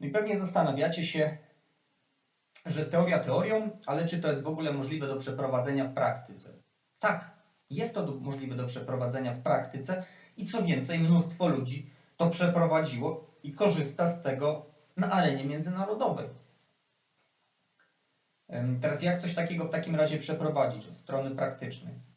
No i pewnie zastanawiacie się, że teoria teorią, ale czy to jest w ogóle możliwe do przeprowadzenia w praktyce? Tak, jest to możliwe do przeprowadzenia w praktyce i co więcej, mnóstwo ludzi to przeprowadziło i korzysta z tego na arenie międzynarodowej. Teraz jak coś takiego w takim razie przeprowadzić od strony praktycznej?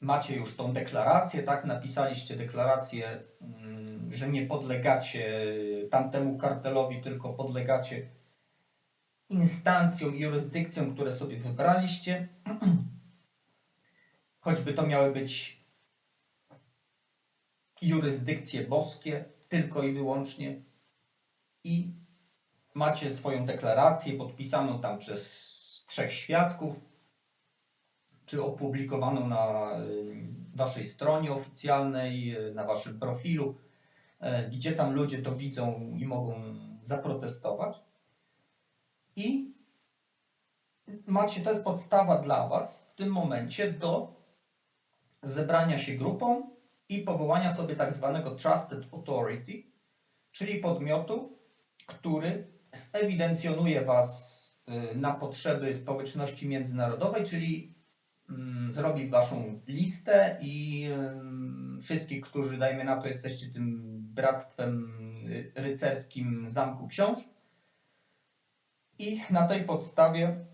Macie już tą deklarację, tak? Napisaliście deklarację, mm, że nie podlegacie tamtemu kartelowi, tylko podlegacie instancjom i jurysdykcjom, które sobie wybraliście. Choćby to miały być jurysdykcje boskie, tylko i wyłącznie. I macie swoją deklarację podpisaną tam przez trzech świadków, czy opublikowaną na y, waszej stronie oficjalnej, y, na waszym profilu, y, gdzie tam ludzie to widzą i mogą zaprotestować. I macie, to jest podstawa dla was w tym momencie do zebrania się grupą i powołania sobie tak zwanego Trusted Authority, czyli podmiotu, który zewidencjonuje Was y, na potrzeby społeczności międzynarodowej, czyli zrobi Waszą listę i ym, wszystkich, którzy, dajmy na to, jesteście tym bractwem y, rycerskim Zamku Książ. I na tej podstawie,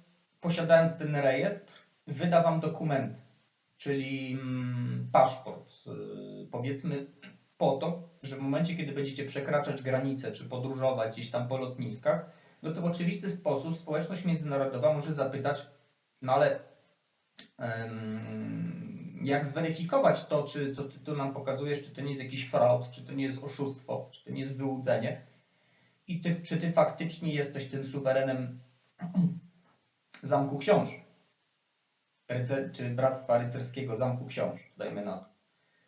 posiadając ten rejestr, wyda Wam dokumenty, czyli mm, paszport, y, powiedzmy po to, że w momencie, kiedy będziecie przekraczać granice, czy podróżować gdzieś tam po lotniskach, no to w oczywisty sposób społeczność międzynarodowa może zapytać, no ale jak zweryfikować to, czy co ty tu nam pokazujesz, czy to nie jest jakiś fraud, czy to nie jest oszustwo, czy to nie jest wyłudzenie? I ty, czy ty faktycznie jesteś tym suwerenem Zamku Książ, rycer, czy Bractwa Rycerskiego Zamku Książ, dajmy na to.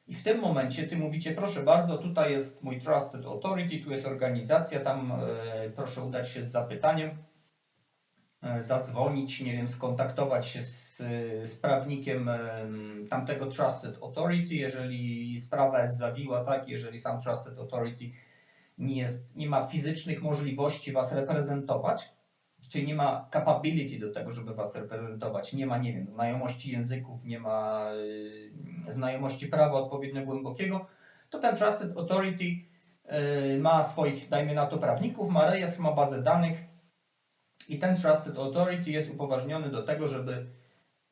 I w tym momencie ty mówicie, proszę bardzo, tutaj jest mój Trusted Authority, tu jest organizacja, tam e, proszę udać się z zapytaniem, zadzwonić, nie wiem, skontaktować się z, e, z prawnikiem e, tamtego Trusted Authority, jeżeli sprawa jest zawiła, tak, jeżeli sam Trusted Authority nie, jest, nie ma fizycznych możliwości was reprezentować, czyli nie ma capability do tego, żeby was reprezentować, nie ma, nie wiem, znajomości języków, nie ma y, znajomości prawa odpowiednio głębokiego, to ten Trusted Authority y, ma swoich, dajmy na to, prawników, ma rejestr, ma bazę danych i ten Trusted Authority jest upoważniony do tego, żeby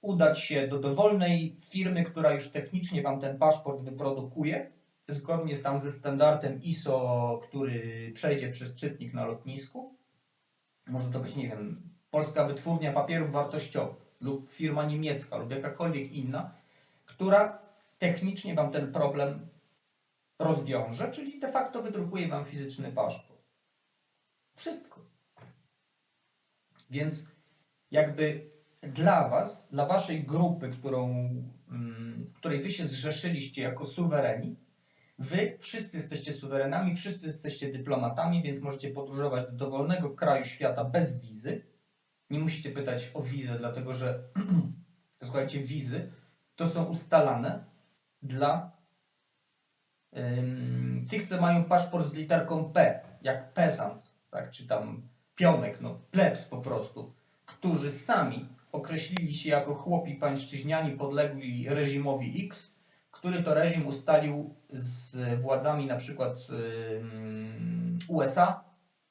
udać się do dowolnej firmy, która już technicznie wam ten paszport wyprodukuje, zgodnie z tam ze standardem ISO, który przejdzie przez czytnik na lotnisku. Może to być, nie wiem, polska wytwórnia papierów wartościowych lub firma niemiecka lub jakakolwiek inna, która technicznie Wam ten problem rozwiąże, czyli de facto wydrukuje Wam fizyczny paszport. Więc jakby dla Was, dla Waszej grupy, którą, mm, której Wy się zrzeszyliście jako suwereni, Wy wszyscy jesteście suwerenami, wszyscy jesteście dyplomatami, więc możecie podróżować do dowolnego kraju świata bez wizy. Nie musicie pytać o wizę, dlatego że słuchajcie, wizy to są ustalane dla ym, tych, co mają paszport z literką P, jak pesant, tak, czy tam pionek, no plebs po prostu, którzy sami określili się jako chłopi pańszczyźniani podlegli reżimowi X, który to reżim ustalił z władzami na przykład USA,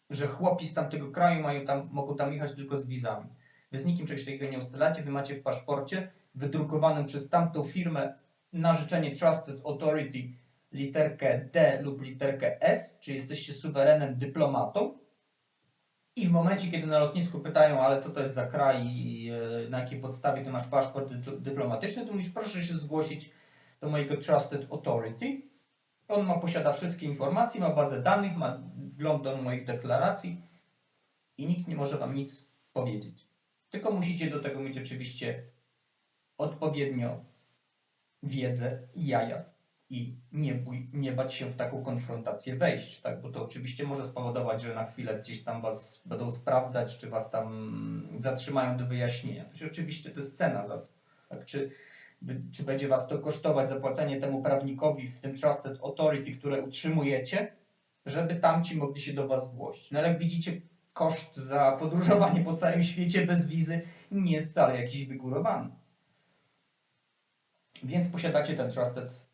że chłopi z tamtego kraju mają tam, mogą tam jechać tylko z wizami. Wy z nikim czegoś takiego nie ustalacie, wy macie w paszporcie wydrukowanym przez tamtą firmę na życzenie Trusted Authority literkę D lub literkę S, czyli jesteście suwerenem dyplomatą. I w momencie, kiedy na lotnisku pytają, ale co to jest za kraj i e, na jakiej podstawie ty masz paszport dy- dyplomatyczny, to mówisz, proszę się zgłosić do mojego Trusted Authority. On ma, posiada wszystkie informacje, ma bazę danych, ma wgląd do moich deklaracji i nikt nie może wam nic powiedzieć. Tylko musicie do tego mieć oczywiście odpowiednio wiedzę i jaja i nie, bój, nie bać się w taką konfrontację wejść, tak? bo to oczywiście może spowodować, że na chwilę gdzieś tam was będą sprawdzać, czy was tam zatrzymają do wyjaśnienia. To oczywiście to jest cena za to. Tak? Czy, czy będzie was to kosztować zapłacenie temu prawnikowi w tym Trusted Authority, które utrzymujecie, żeby tamci mogli się do Was zgłosić. No ale jak widzicie, koszt za podróżowanie po całym świecie bez wizy nie jest wcale jakiś wygórowany. Więc posiadacie ten Trusted